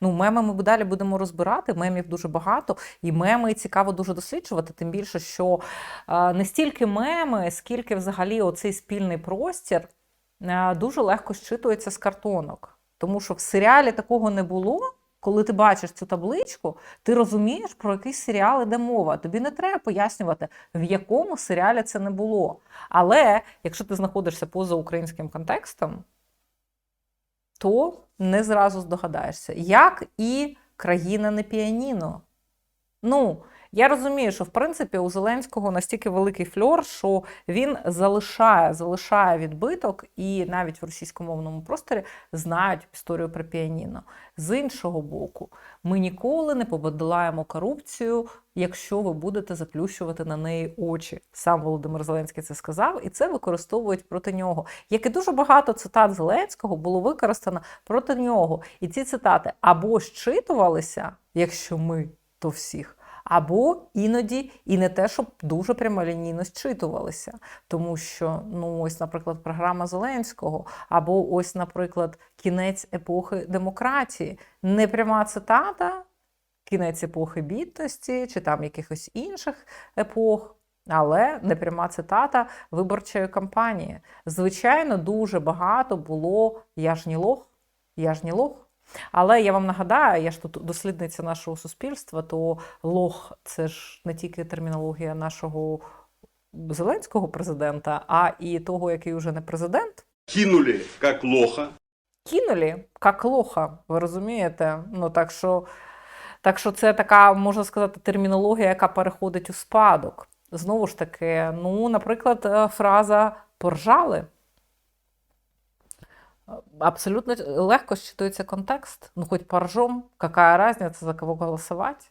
Ну, меми ми далі будемо розбирати. Мемів дуже багато, і меми цікаво дуже досліджувати. Тим більше, що е, не стільки меми, скільки взагалі оцей спільний простір е, дуже легко щитується з картонок. Тому що в серіалі такого не було. Коли ти бачиш цю табличку, ти розумієш, про який серіал іде мова. Тобі не треба пояснювати, в якому серіалі це не було. Але якщо ти знаходишся поза українським контекстом, то не зразу здогадаєшся, як і країна не піаніно. Ну, я розумію, що в принципі у Зеленського настільки великий фльор, що він залишає, залишає відбиток, і навіть в російськомовному просторі знають історію про піаніно. З іншого боку, ми ніколи не пободолаємо корупцію, якщо ви будете заплющувати на неї очі. Сам Володимир Зеленський це сказав, і це використовують проти нього. Як і дуже багато цитат Зеленського було використано проти нього. І ці цитати або щитувалися, якщо ми, то всіх. Або іноді і не те, щоб дуже прямолінійно зчитувалися. Тому що, ну, ось, наприклад, програма Зеленського, або ось, наприклад, кінець епохи демократії, не пряма цитата, кінець епохи бідності, чи там якихось інших епох. Але непряма цитата виборчої кампанії. Звичайно, дуже багато було я ж не лох, я ж не лох. Але я вам нагадаю, я ж тут дослідниця нашого суспільства, то лох це ж не тільки термінологія нашого зеленського президента, а і того, який вже не президент. кинули как лоха. Кинули як лоха, ви розумієте? Ну так що, так що це така, можна сказати, термінологія, яка переходить у спадок. Знову ж таки, ну, наприклад, е, фраза поржали Абсолютно легко считывается контекст. Ну, хоть поржом, какая разница, за кого голосувати?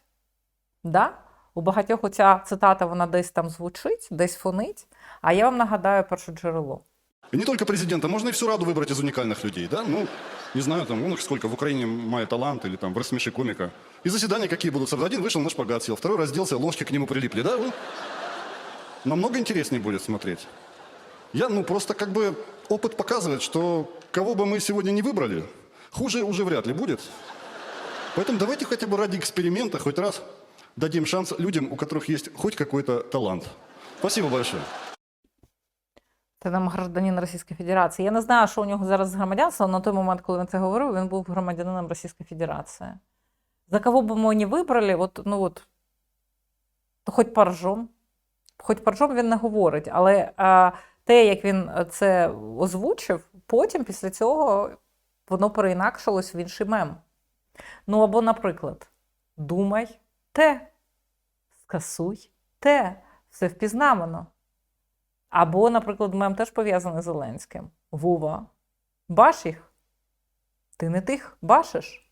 Да? У багатьох оця цитата вона десь там звучить, десь фонить, а я вам нагадаю перше джерело. И не только президента, можно и всю Раду выбрать из уникальных людей, да? Ну, не знаю, там, вон их сколько, в Украине «Мая талант» или там в «Рассмеши комика». И заседания какие будут? Один вышел на шпагат сел, второй разделся, ложки к нему прилипли, да? Ну, намного интереснее будет смотреть. Я, ну, просто как бы опыт показывает, что кого бы мы сегодня не выбрали, хуже уже вряд ли будет. Поэтому давайте хотя бы ради эксперимента хоть раз дадим шанс людям, у которых есть хоть какой-то талант. Спасибо большое. Це нам гражданин Російської Федерації. Я не знаю, що у нього зараз з громадянством. На той момент, коли він це говорив, він був громадянином Російської Федерації. За кого б ми не вибрали, от, ну от, то хоч паржом. Хоч паржом він не говорить, але а, те, як він це озвучив, потім після цього воно переінакшилось в інший мем. Ну або, наприклад, думай те, скасуй те, все впізнавано. Або, наприклад, мем теж пов'язаний з Зеленським. Вова, баш їх. Ти не тих башиш.